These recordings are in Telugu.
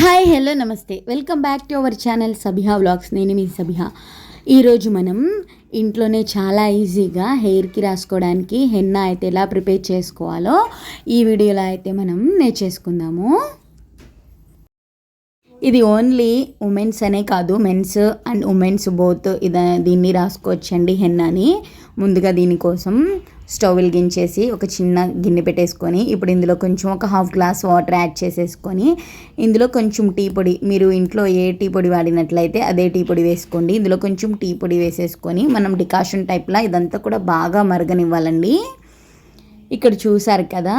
హాయ్ హలో నమస్తే. Welcome back to our channel Sabiha vlogs. నేను మీ సబిహా. ఈరోజు మనం ఇంట్లోనే చాలా ఈజీగా హెయిర్కి రాసుకోవడానికి హెన్నా అయితే ఎలా ప్రిపేర్ చేసుకోవాలో ఈ వీడియోలో అయితే మనం నేర్చేసుకుందాము. ఇది ఓన్లీ ఉమెన్స్ అనే కాదు మెన్స్ అండ్ ఉమెన్స్ బోత్ ఇద దీన్ని రాసుకోవచ్చండి హెన్నాని. ముందుగా దీనికోసం స్టవ్ వెలిగించేసి ఒక చిన్న గిన్నె పెట్టేసుకొని ఇప్పుడు ఇందులో కొంచెం ఒక హాఫ్ గ్లాస్ వాటర్ యాడ్ చేసేసుకొని ఇందులో కొంచెం టీ పొడి మీరు ఇంట్లో ఏ టీ పొడి వాడినట్లయితే అదే టీ పొడి వేసుకోండి. ఇందులో కొంచెం టీ పొడి వేసేసుకొని మనం డికాషన్ టైప్లా ఇదంతా కూడా బాగా మరగనివ్వాలండి. ఇక్కడ చూసారు కదా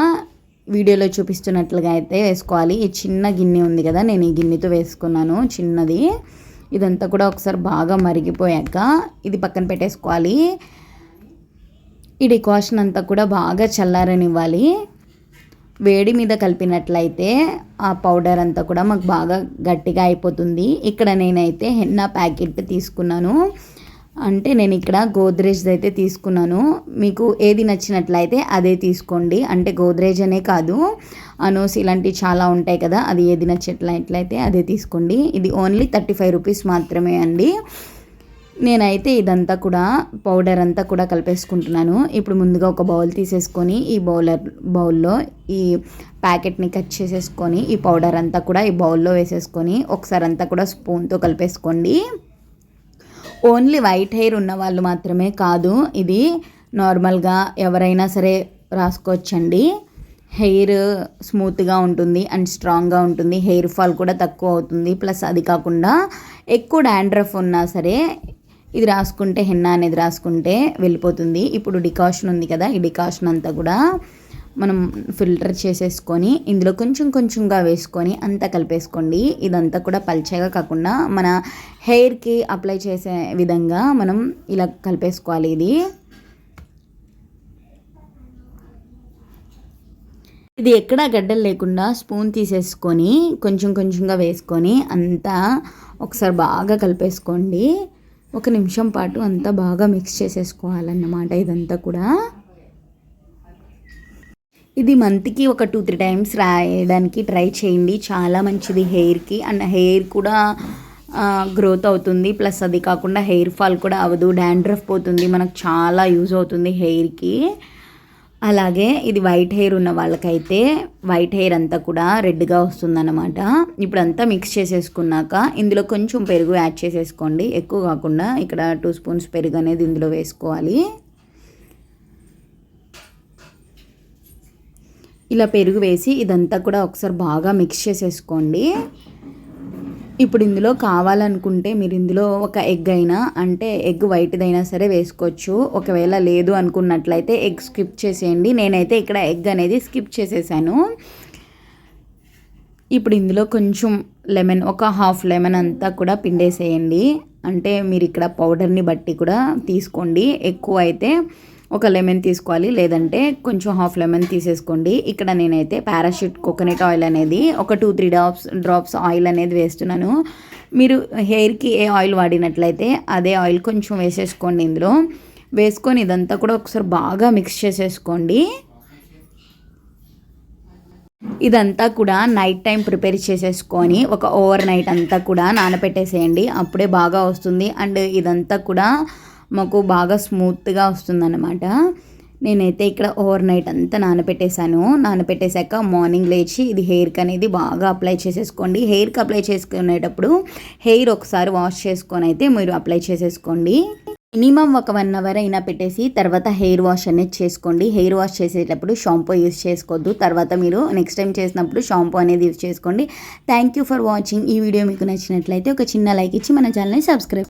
వీడియోలో చూపిస్తున్నట్లుగా అయితే వేసుకోవాలి. ఈ చిన్న గిన్నె ఉంది కదా నేను ఈ గిన్నెతో వేసుకున్నాను చిన్నది. ఇదంతా కూడా ఒకసారి బాగా మరిగిపోయాక ఇది పక్కన పెట్టేసుకోవాలి. ఈ డికాషన్ అంతా కూడా బాగా చల్లారనివ్వాలి. వేడి మీద కలిపినట్లయితే ఆ పౌడర్ అంతా కూడా మాకు బాగా గట్టిగా అయిపోతుంది. ఇక్కడ నేనైతే హెన్నా ప్యాకెట్ తీసుకున్నాను. అంటే నేను ఇక్కడ గోద్రేజ్ అయితే తీసుకున్నాను. మీకు ఏది నచ్చినట్లయితే అదే తీసుకోండి. అంటే గోద్రేజ్ అనే కాదు. అనోస్ ఇలాంటివి చాలా ఉంటాయి కదా అది ఏది నచ్చినట్లయితే అదే తీసుకోండి. ఇది ఓన్లీ థర్టీ ఫైవ్ రూపీస్ మాత్రమే అండి. నేనైతే ఇదంతా కూడా పౌడర్ అంతా కూడా కలిపేసుకుంటున్నాను. ఇప్పుడు ముందుగా ఒక బౌల్ తీసేసుకొని ఈ బౌలర్ బౌల్లో ఈ ప్యాకెట్ని కట్ చేసేసుకొని ఈ పౌడర్ అంతా కూడా ఈ బౌల్లో వేసేసుకొని ఒకసారి అంతా కూడా స్పూన్తో కలిపేసుకోండి. ఓన్లీ వైట్ హెయిర్ ఉన్న వాళ్ళు మాత్రమే కాదు ఇది నార్మల్గా ఎవరైనా సరే రాసుకోవచ్చండి. హెయిర్ స్మూత్గా ఉంటుంది అండ్ స్ట్రాంగ్గా ఉంటుంది. హెయిర్ ఫాల్ కూడా తక్కువ అవుతుంది. ప్లస్ అది కాకుండా ఎక్కువ డాండ్రఫ్ ఉన్నా సరే ఇది రాసుకుంటే హెన్నా అనేది రాసుకుంటే వెళ్ళిపోతుంది. ఇప్పుడు డికాషన్ ఉంది కదా ఈ డికాషన్ అంతా కూడా మనం ఫిల్టర్ చేసేసుకొని ఇందులో కొంచెం కొంచెంగా వేసుకొని అంతా కలిపేసుకోండి. ఇదంతా కూడా పల్చగా కాకుండా మన హెయిర్కి అప్లై చేసే విధంగా మనం ఇలా కలిపేసుకోవాలి ఇది. ఇది ఎక్కడా గడ్డలు లేకుండా స్పూన్ తీసేసుకొని కొంచెం కొంచెంగా వేసుకొని అంతా ఒకసారి బాగా కలిపేసుకోండి. ఒక నిమిషం పాటు అంతా బాగా మిక్స్ చేసేసుకోవాలన్నమాట ఇదంతా కూడా. ఇది మంత్కి ఒక టూ త్రీ టైమ్స్ రాయడానికి ట్రై చేయండి. చాలా మంచిది హెయిర్కి. అండ్ హెయిర్ కూడా గ్రోత్ అవుతుంది. ప్లస్ అది కాకుండా హెయిర్ ఫాల్ కూడా అవ్వదు. డాండ్రఫ్ పోతుంది. మనకు చాలా యూజ్ అవుతుంది హెయిర్కి. అలాగే ఇది వైట్ హెయిర్ ఉన్న వాళ్ళకైతే వైట్ హెయిర్ అంతా కూడా రెడ్గా వస్తుందన్నమాట. ఇప్పుడు అంతా మిక్స్ చేసేసుకున్నాక ఇందులో కొంచెం పెరుగు యాడ్ చేసేసుకోండి. ఎక్కువ కాకుండా ఇక్కడ టూ స్పూన్స్ పెరుగు అనేది ఇందులో వేసుకోవాలి. ఇలా పెరుగు వేసి ఇదంతా కూడా ఒకసారి బాగా మిక్స్ చేసేసుకోండి. ఇప్పుడు ఇందులో కావాలనుకుంటే మీరు ఇందులో ఒక ఎగ్ అయినా అంటే ఎగ్ వైట్దైనా సరే వేసుకోవచ్చు. ఒకవేళ లేదు అనుకున్నట్లయితే ఎగ్ స్కిప్ చేసేయండి. నేనైతే ఇక్కడ ఎగ్ అనేది స్కిప్ చేసేసాను. ఇప్పుడు ఇందులో కొంచెం లెమన్ ఒక హాఫ్ లెమన్ అంతా కూడా పిండేసేయండి. అంటే మీరు ఇక్కడ పౌడర్ని బట్టి కూడా తీసుకోండి. ఎక్కువ అయితే ఒక లెమన్ తీసుకోవాలి లేదంటే కొంచెం హాఫ్ లెమన్ తీసేసుకోండి. ఇక్కడ నేనైతే పారాషూట్ కోకోనట్ ఆయిల్ అనేది ఒక two three drops drops oil అనేది వేస్తున్నాను. మీరు హెయిర్కి ఏ ఆయిల్ వాడినట్లయితే అదే ఆయిల్ కొంచెం వేసేసుకోండి ఇందులో. వేసుకొని ఇదంతా కూడా ఒకసారి బాగా మిక్స్ చేసేసుకోండి. ఇదంతా కూడా నైట్ టైం ప్రిపేర్ చేసేసుకొని ఒక ఓవర్ నైట్ అంతా కూడా నానపెట్టేసేయండి. అప్పుడే బాగా వస్తుంది. అండ్ ఇదంతా కూడా మాకు బాగా స్మూత్గా వస్తుందన్నమాట. నేనైతే ఇక్కడ ఓవర్ నైట్ అంతా నానపెట్టేశాను నానపెట్టేశాక మార్నింగ్ లేచి ఇది హెయిర్కి అనేది బాగా అప్లై చేసేసుకోండి. హెయిర్కి అప్లై చేసుకునేటప్పుడు హెయిర్ ఒకసారి వాష్ చేసుకొని అయితే మీరు అప్లై చేసేసుకోండి. మినిమం ఒక వన్ అవర్ అయినా పెట్టేసి తర్వాత హెయిర్ వాష్ అనేది చేసుకోండి. హెయిర్ వాష్ చేసేటప్పుడు షాంపూ యూస్ చేసుకోవద్దు తర్వాత మీరు నెక్స్ట్ టైం చేసినప్పుడు షాంపూ అనేది యూస్ చేసుకోండి. Thank you for watching. ఈ వీడియో మీకు నచ్చినట్లయితే ఒక చిన్న లైక్ ఇచ్చి మన ఛానల్ని సబ్స్క్రైబ్